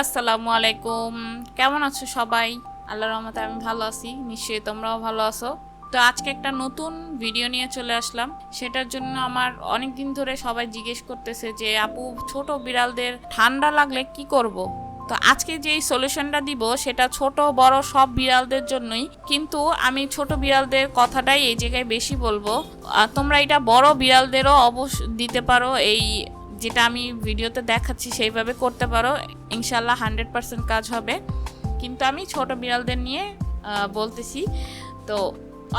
আসসালামু আলাইকুম। কেমন আছো সবাই? আল্লাহ রহমতে আমি ভালো আছি। নিশ্চয়ই তোমরাও ভালো আছো। তো আজকে একটা নতুন ভিডিও নিয়ে চলে আসলাম। সেটার জন্য আমার অনেক দিন ধরে সবাই জিজ্ঞেস করতেছে যে, আপু, ছোট বিড়ালদের ঠান্ডা লাগলে কি করব। তো আজকে যেই সলিউশনটা দিব, সেটা ছোট, বড় সব বিড়ালদের জন্যই। কিন্তু আমি ছোট বিড়ালদের কথাটাই এই জায়গায় বেশি বলব। তোমরা এটা বড় বিড়ালদেরও অবশ্য দিতে পারো এই যেটা আমি ভিডিওতে দেখাচ্ছি, সেইভাবে করতে পারো। ইনশাল্লাহ হান্ড্রেড পার্সেন্ট কাজ হবে। কিন্তু আমি ছোট বিড়ালদের নিয়ে বলতেছি। তো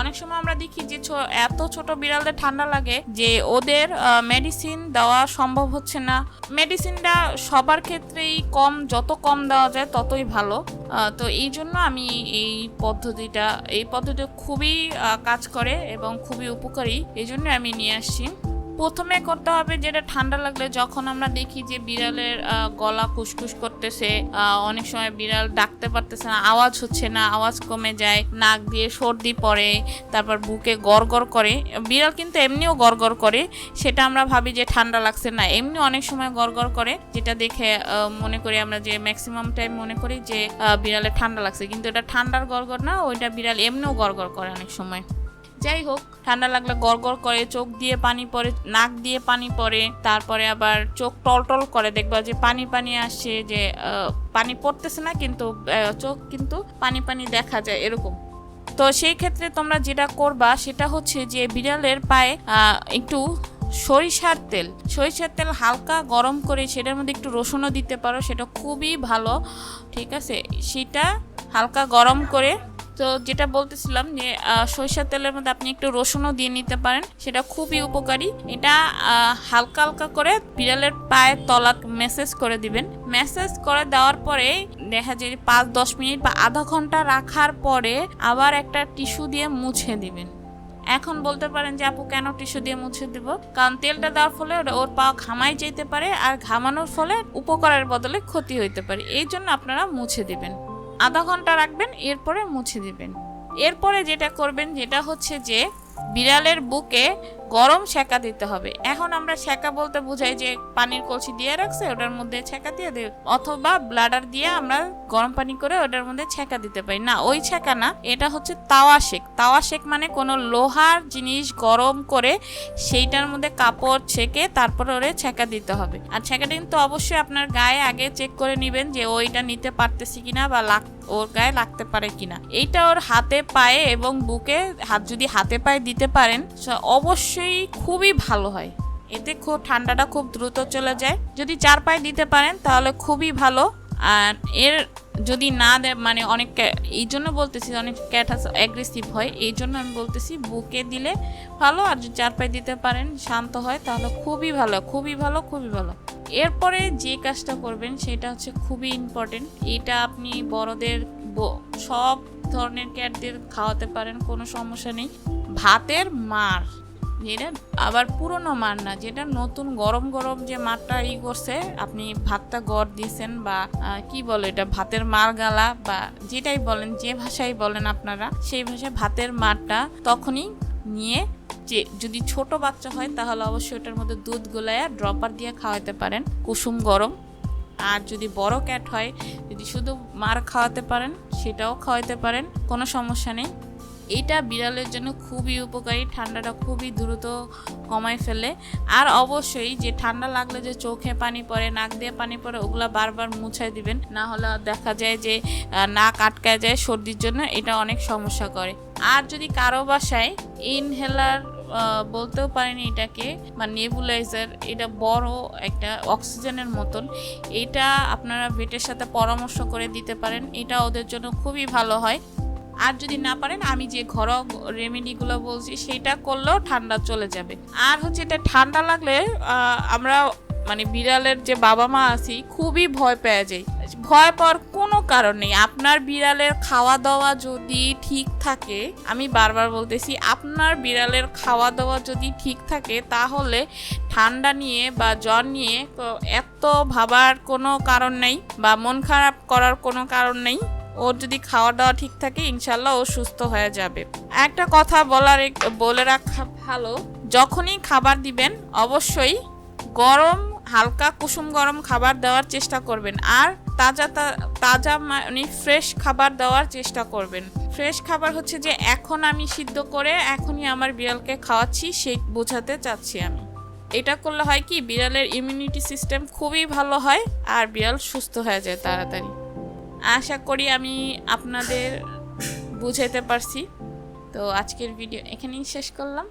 অনেক সময় আমরা দেখি যে এত ছোট বিড়ালদের ঠান্ডা লাগে যে ওদের মেডিসিন দেওয়া সম্ভব হচ্ছে না। মেডিসিনটা সবার ক্ষেত্রেই কম, যত কম দেওয়া যায় ততই ভালো। তো এই জন্য আমি এই পদ্ধতিটা, এই পদ্ধতি খুবই কাজ করে এবং খুবই উপকারী। এই জন্য আমি নিয়ে আসছি। প্রথমে করতে হবে যেটা ঠান্ডা লাগলে যখন আমরা দেখি যে বিড়ালের গলা খুসখুস করতেছে অনেক সময় বিড়াল ডাকতে পারতেছে না আওয়াজ হচ্ছে না আওয়াজ কমে যায় নাক দিয়ে সর্দি পড়ে তারপর বুকে গড়গড় করে। বিড়াল কিন্তু এমনিও গড়গড় করে সেটা আমরা ভাবি যে ঠান্ডা লাগছে না। এমনি অনেক সময় গড়গড় করে যেটা দেখে মনে করি আমরা যে ম্যাক্সিমাম টাইম মনে করি যে আহ, বিড়ালের ঠান্ডা লাগছে। কিন্তু এটা ঠান্ডার গড়গড় না ওইটা বিড়াল এমনিও গড়গড় করে অনেক সময়। যাই হোক, ঠান্ডা লাগলে গড়গড় করে, চোখ দিয়ে পানি পড়ে, নাক দিয়ে পানি পড়ে, তারপরে আবার চোখ টলটল করে, দেখবা যে পানি পানি আসছে যে পানি পড়তেছে না কিন্তু চোখ কিন্তু পানি পানি দেখা যায় এরকম। তো সেই ক্ষেত্রে তোমরা যেটা করবা, সেটা হচ্ছে যে বিড়ালের পায়ে একটু সরিষার তেল সরিষার তেল হালকা গরম করে সেটার মধ্যে একটু রসুনও দিতে পারো, সেটা খুবই ভালো, ঠিক আছে? সেটা হালকা গরম করে তো যেটা বলতেছিলাম যে সরিষার তেলের মধ্যে আপনি একটু রসুনও দিয়ে নিতে পারেন, সেটা খুবই উপকারী। এটা হালকা হালকা করে বিড়ালের পায়ের তলা মেসেজ করে দিবেন। মেসেজ করে দেওয়ার পরে দেখা যায় পাঁচ দশ মিনিট বা আধা ঘণ্টা রাখার পরে আবার একটা টিস্যু দিয়ে মুছে দিবেন। এখন বলতে পারেন যে, আপু, কেন টিস্যু দিয়ে মুছে দিব? কারণ তেলটা দেওয়ার ফলে ওর পা ঘামাই যেতে পারে, আর ঘামানোর ফলে উপকারের বদলে ক্ষতি হইতে পারে। এই জন্য আপনারা মুছে দিবেন। আধা ঘণ্টা রাখবেন এরপরে মুছে দিবেন। এরপরে যেটা করবেন যেটা হচ্ছে যে বিড়ালের বুকে গরম সেকা দিতে হবে। এখন আমরা সেকা বলতে বোঝাই যে পানির কলসি দিয়ে রাখছে, ওটার মধ্যে ছেঁকা দিয়ে দেব অথবা ব্লাডার দিয়ে আমরা গরম পানি করে ওটার মধ্যে ছেঁকা দিতে পারি। না, ওই ছেঁকা না, এটা হচ্ছে তাওয়া শেক। তাওয়া শেক মানে কোনো লোহার জিনিস গরম করে সেইটার মধ্যে কাপড় ছেঁকে তারপরে ওরে ছেঁকা দিতে হবে। আর ছেঁকাটা কিন্তু অবশ্যই আপনার গায়ে আগে চেক করে নেবেন যে ওইটা নিতে পারতেছি কিনা বা লাগ ওর গায়ে লাগতে পারে কিনা। এইটা ওর হাতে পায়ে এবং বুকে হাত যদি হাতে পায়ে দিতে পারেন অবশ্যই খুবই ভালো হয়। এতে খুব ঠান্ডাটা খুব দ্রুত চলে যায়। যদি চার পায়ে দিতে পারেন, তাহলে খুবই ভালো। আর এর যদি না দেয় মানে অনেক এই জন্য বলতেছি অনেক ক্যাট অ্যাগ্রেসিভ হয়। এই জন্য আমি বলতেছি বুকে দিলে ভালো। আর যদি চার পায়ে দিতে পারেন, শান্ত হয়, তাহলে খুবই ভালো খুবই ভালো খুবই ভালো। এরপরে যে কাজটা করবেন সেটা হচ্ছে খুবই ইম্পর্টেন্ট এটা আপনি বড়দের সব ধরনের ক্যাটদের খাওয়াতে পারেন, কোনো সমস্যা নেই। ভাতের মার, যেটা আবার পুরনো মার না, যেটা নতুন গরম গরম যে মারটা ই করছে, আপনি ভাতটা গড় দিয়েছেন বা কি বলে এটা, ভাতের মার গালা বা যেটাই বলেন, যে ভাষাই বলেন আপনারা, সেই ভাষায় ভাতের মারটা তখনই নিয়ে যে যদি ছোট বাচ্চা হয়, তাহলে অবশ্যই ওটার মধ্যে দুধ গোলায়া ড্রপার দিয়ে খাওয়াতে পারেন। কুসুম গরম। আর যদি বড় ক্যাট হয়, যদি শুধু মার খাওয়াতে পারেন, সেটাও খাওয়াতে পারেন। কোনো সমস্যা নেই। এটা বিড়ালের জন্য খুবই উপকারী। ঠান্ডাটা খুবই দ্রুত কমায় ফেলে। আর অবশ্যই যে ঠান্ডা লাগলে যে চোখে পানি পড়ে, নাক দিয়ে পানি পড়ে, ওগুলা বারবার মুছাই দিবেন। না হলে দেখা যায় যে নাক আটকায় যায়, সর্দির জন্য এটা অনেক সমস্যা করে। আর যদি কারও বাসায় ইনহেলার বলতেও পারেন এটাকে। বা নেবুলাইজার, এটা বড় একটা অক্সিজেনের মতন। এটা আপনারা ভেটের সাথে পরামর্শ করে দিতে পারেন। এটা ওদের জন্য খুবই ভালো হয়। আর যদি না পারেন, আমি যে ঘরোয়া রেমেডিগুলো বলছি, সেটা করলেও ঠান্ডা চলে যাবে। আর হচ্ছে এটা ঠান্ডা লাগলে আমরা মানে বিড়ালের যে বাবা মা আছি, খুবই ভয় পেয়ে যাই। ভয় পাওয়ার কোনো কারণ নেই। আপনার বিড়ালের খাওয়া দাওয়া যদি ঠিক থাকে, আমি বারবার বলতেছি, আপনার বিড়ালের খাওয়া দাওয়া যদি ঠিক থাকে, তাহলে ঠান্ডা নিয়ে বা জ্বর নিয়ে এত ভাবার কোনো কারণ নেই বা মন খারাপ করার কোনো কারণ নেই। ওর যদি খাওয়া দাওয়া ঠিক থাকে, ইনশাল্লাহ ও সুস্থ হয়ে যাবে। একটা কথা বলার বলে রাখা ভালো, যখনই খাবার দিবেন, অবশ্যই গরম হালকা কুসুম গরম খাবার দেওয়ার চেষ্টা করবেন আর তাজা তাজা মানে ফ্রেশ খাবার দেওয়ার চেষ্টা করবেন। ফ্রেশ খাবার হচ্ছে যে এখন আমি সিদ্ধ করে এখনই আমার বিড়ালকে খাওয়াচ্ছি সেই বোঝাতে চাচ্ছি আমি। এটা করলে হয় কি, বিড়ালের ইমিউনিটি সিস্টেম খুবই ভালো হয় আর বিড়াল সুস্থ হয়ে যায় তাড়াতাড়ি। আশা করি আমি আপনাদের বুঝাইতে পারছি। তো আজকের ভিডিও এখানেই শেষ করলাম।